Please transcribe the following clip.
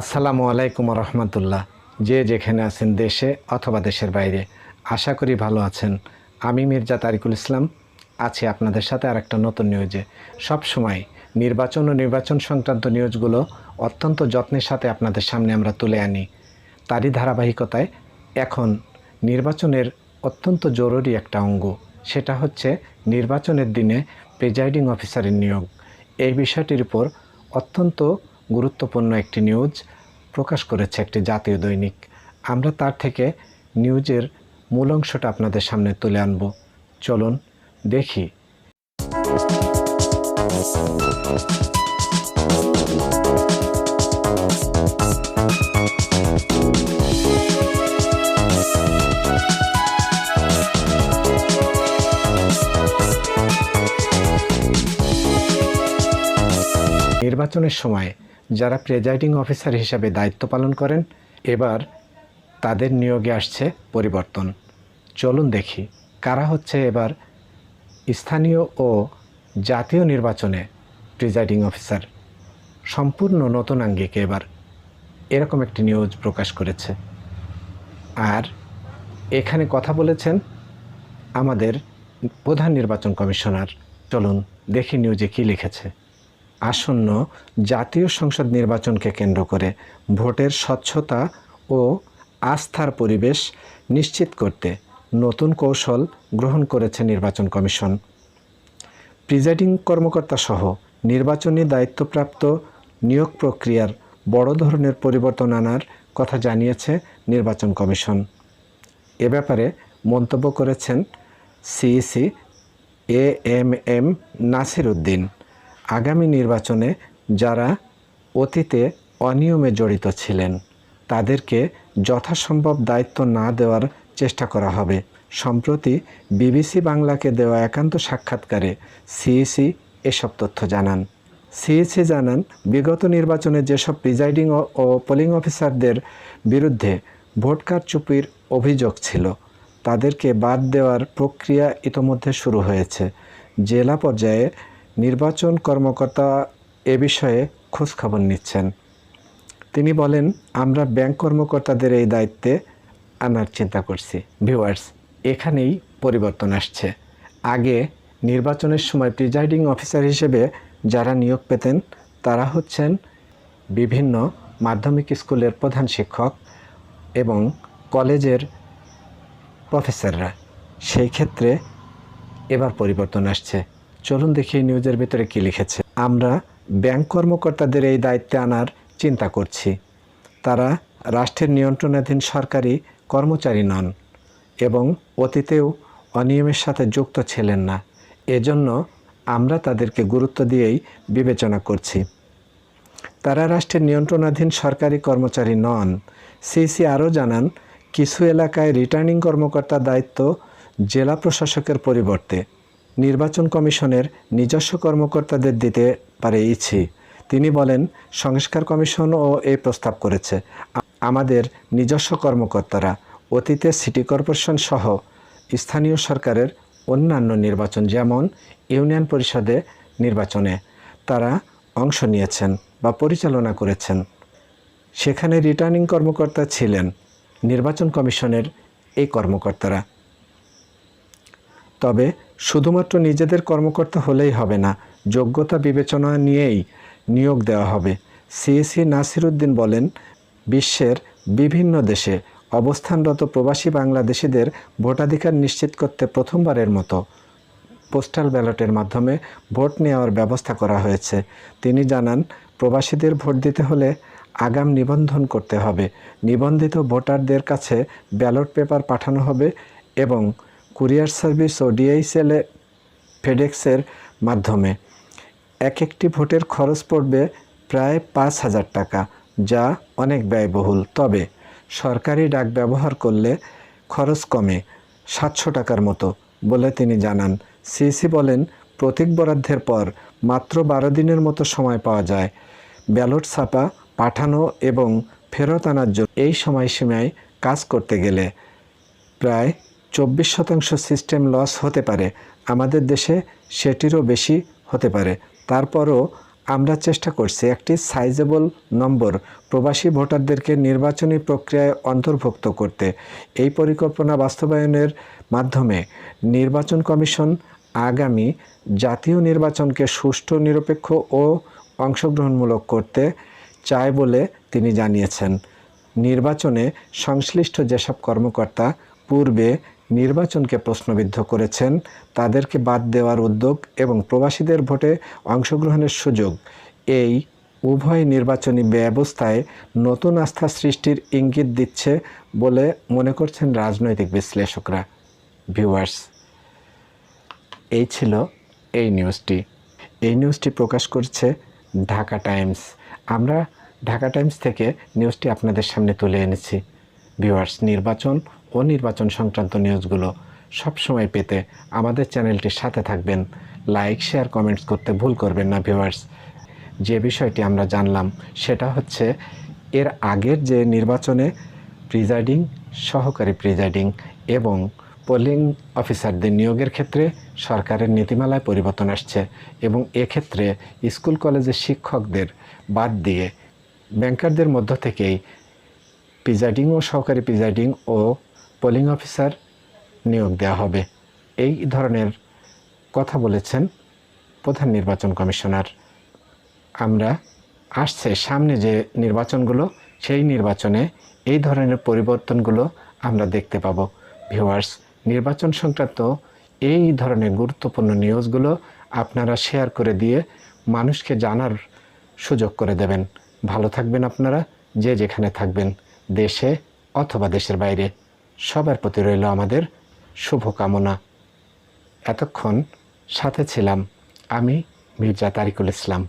আসসালামু আলাইকুম রহমতুল্লাহ যে যেখানে আছেন দেশে অথবা দেশের বাইরে, আশা করি ভালো আছেন। আমি মির্জা তারিকুল ইসলাম, আছি আপনাদের সাথে আর একটা নতুন নিউজে। সব সময় নির্বাচন ও নির্বাচন সংক্রান্ত নিউজগুলো অত্যন্ত যত্নের সাথে আপনাদের সামনে আমরা তুলে আনি। তারই ধারাবাহিকতায় এখন নির্বাচনের অত্যন্ত জরুরি একটা অঙ্গ, সেটা হচ্ছে নির্বাচনের দিনে প্রিজাইডিং অফিসারের নিয়োগ। এই বিষয়টির উপর অত্যন্ত গুরুত্বপূর্ণ একটি নিউজ প্রকাশ করেছে একটি জাতীয় দৈনিক। আমরা তার থেকে নিউজের মূল অংশটা আপনাদের সামনে তুলে আনব। চলুন দেখি। নির্বাচনের সময় যারা প্রেজাইডিং অফিসার হিসাবে দায়িত্ব পালন করেন, এবার তাদের নিয়োগে আসছে পরিবর্তন। চলুন দেখি, কারা হচ্ছে এবার স্থানীয় ও জাতীয় নির্বাচনে প্রিজাইডিং অফিসার সম্পূর্ণ নতুন আঙ্গিকে এবার এরকম একটি নিউজ প্রকাশ করেছে। আর এখানে কথা বলেছেন আমাদের প্রধান নির্বাচন কমিশনার। চলুন দেখি নিউজে কী লিখেছে। আসন্ন জাতীয় সংসদ নির্বাচনকে কেন্দ্র করে ভোটের স্বচ্ছতা ও আস্থার পরিবেশ নিশ্চিত করতে নতুন কৌশল গ্রহণ করেছে নির্বাচন কমিশন। প্রিজাইডিং কর্মকর্তা সহ নির্বাচনী দায়িত্বপ্রাপ্ত নিয়োগ প্রক্রিয়ার বড় ধরনের পরিবর্তন আনার কথা জানিয়েছে নির্বাচন কমিশন। এ ব্যাপারে মন্তব্য করেছেন CEC A M M Nasir Uddin. আগামী নির্বাচনে যারা অতীতে অনিয়মে জড়িত ছিলেন, তাদেরকে যথাসম্ভব দায়িত্ব না দেওয়ার চেষ্টা করা হবে। সম্প্রতি বিবিসি বাংলাকে দেওয়া একান্ত সাক্ষাৎকারে সিইসি এসব তথ্য জানান। সিইসি জানান, বিগত নির্বাচনে যেসব প্রিজাইডিং ও- পোলিং অফিসারদের বিরুদ্ধে ভোট কারচুপির অভিযোগ ছিল, তাদেরকে বাদ দেওয়ার প্রক্রিয়া ইতোমধ্যে শুরু হয়েছে। জেলা পর্যায়ে নির্বাচন কর্মকর্তা এ বিষয়ে খোঁজখবর নিচ্ছেন। তিনি বলেন, আমরা ব্যাংক কর্মকর্তাদের এই দায়িত্বে আনার চিন্তা করছি। ভিউয়ার্স, এখানেই পরিবর্তন আসছে। আগে নির্বাচনের সময় প্রিজাইডিং অফিসার হিসেবে যারা নিয়োগ পেতেন, তারা হচ্ছেন বিভিন্ন মাধ্যমিক স্কুলের প্রধান শিক্ষক এবং কলেজের প্রফেসররা। সেই ক্ষেত্রে এবার পরিবর্তন আসছে। চলুন দেখি নিউজের ভিতরে কী লিখেছে। আমরা ব্যাংক কর্মকর্তাদের এই দায়িত্বে আনার চিন্তা করছি। তারা রাষ্ট্রের নিয়ন্ত্রণাধীন সরকারি কর্মচারী নন এবং অতীতেও অনিয়মের সাথে যুক্ত ছিলেন না। এজন্য আমরা তাদেরকে গুরুত্ব দিয়েই বিবেচনা করছি। তারা রাষ্ট্রের নিয়ন্ত্রণাধীন সরকারি কর্মচারী নন। সিসি আরও জানান, কিছু এলাকায় রিটার্নিং কর্মকর্তার দায়িত্ব জেলা প্রশাসকের পরিবর্তে। নির্বাচন কমিশনের নিজস্ব কর্মকর্তাদের দিতে পারে ইচ্ছি। তিনি বলেন, সংস্কার কমিশনও এই প্রস্তাব করেছে। আমাদের নিজস্ব কর্মকর্তারা, অতীতে সিটি কর্পোরেশন সহ স্থানীয় সরকারের অন্যান্য নির্বাচন, যেমন ইউনিয়ন পরিষদে নির্বাচনে তারা অংশ নিয়েছেন বা পরিচালনা করেছেন। সেখানে রিটার্নিং কর্মকর্তা ছিলেন। নির্বাচন কমিশনের এই কর্মকর্তারা তবে শুধুমাত্র নিজেদের কর্মকর্তা হলেই হবে না, যোগ্যতা বিবেচনা নিয়েই নিয়োগ দেওয়া হবে। সিএসি নাসিরুদ্দিন বলেন, বিশ্বের বিভিন্ন দেশে অবস্থানরত প্রবাসী বাংলাদেশিদের ভোটাধিকার নিশ্চিত করতে প্রথমবারের মতো পোস্টাল ব্যালটের মাধ্যমে ভোট নেওয়ার ব্যবস্থা করা হয়েছে। তিনি জানান, প্রবাসীদের ভোট দিতে হলে আগাম নিবন্ধন করতে হবে। নিবন্ধিত ভোটারদের কাছে ব্যালট পেপার পাঠানো হবে এবং কুরিয়ার সার্ভিস ও ডিএইচএলে ফেডেক্সের মাধ্যমে। এক একটি ভোটের খরচ পড়বে প্রায় পাঁচ হাজার টাকা, যা অনেক ব্যয়বহুল। তবে সরকারি ডাক ব্যবহার করলে খরচ কমে সাতশো টাকার মতো বলে তিনি জানান। সিসি বলেন, প্রতীক বরাদ্দের পর মাত্র বারো দিনের মতো সময় পাওয়া যায়। ব্যালট ছাপা, পাঠানো এবং ফেরত আনার জন্য এই সময়সীমায় কাজ করতে গেলে প্রায় চব্বিশ শতাংশ সিস্টেম লস হতে পারে। আমাদের দেশে সেটিরও বেশি হতে পারে। তারপরও আমরা চেষ্টা করছি একটি সাইজেবল নম্বর প্রবাসী ভোটারদেরকে নির্বাচনী প্রক্রিয়ায় অন্তর্ভুক্ত করতে। এই পরিকল্পনা বাস্তবায়নের মাধ্যমে নির্বাচন কমিশন আগামী জাতীয় নির্বাচনকে সুষ্ঠু, নিরপেক্ষ ও অংশগ্রহণমূলক করতে চায় বলে তিনি জানিয়েছেন। নির্বাচনে সংশ্লিষ্ট যেসব কর্মকর্তা পূর্বে নির্বাচনকে প্রশ্নবিদ্ধ করেছেন। তাদেরকে বাদ দেওয়ার উদ্যোগ এবং প্রবাসীদের ভোটে অংশগ্রহণের সুযোগ। এই উভয় নির্বাচনী ব্যবস্থায় নতুন আস্থা সৃষ্টির ইঙ্গিত দিচ্ছে বলে মনে করছেন রাজনৈতিক বিশ্লেষকরা। ভিউয়ার্স, এই ছিল এই নিউজটি। এই নিউজটি প্রকাশ করছে ঢাকা টাইমস। আমরা ঢাকা টাইমস থেকে নিউজটি আপনাদের সামনে তুলে এনেছি। ভিউয়ার্স, নির্বাচন ও নির্বাচন সংক্রান্ত নিউজগুলো সবসময় পেতে আমাদের চ্যানেলটির সাথে থাকবেন। লাইক, শেয়ার, কমেন্টস করতে ভুল করবেন না, ভিউয়ার্স। যে বিষয়টি আমরা জানলাম, সেটা হচ্ছে এর আগের যে নির্বাচনে প্রিজাইডিং, সহকারী প্রিজাইডিং এবং পোলিং অফিসারদের নিয়োগের ক্ষেত্রে সরকারের নীতিমালায় পরিবর্তন আসছে এবং এক্ষেত্রে স্কুল, কলেজের শিক্ষকদের বাদ দিয়ে ব্যাংকারদের মধ্য থেকেই প্রিজাইডিং ও সহকারী প্রিজাইডিং ও পোলিং অফিসার নিয়োগ দেওয়া হবে। এই ধরনের কথা বলেছেন প্রধান নির্বাচন কমিশনার। আমরা আসছে সামনে যে নির্বাচনগুলো, সেই নির্বাচনে এই ধরনের পরিবর্তনগুলো আমরা দেখতে পাব। ভিউয়ার্স, নির্বাচন সংক্রান্ত এই ধরনের গুরুত্বপূর্ণ নিউজগুলো আপনারা শেয়ার করে দিয়ে মানুষকে জানার সুযোগ করে দেবেন। ভালো থাকবেন আপনারা, যে যেখানে থাকবেন, দেশে অথবা দেশের বাইরে। সবার প্রতি রইল আমাদের শুভকামনা। এতক্ষণ সাথে ছিলাম আমি মির্জা তারিকুল ইসলাম।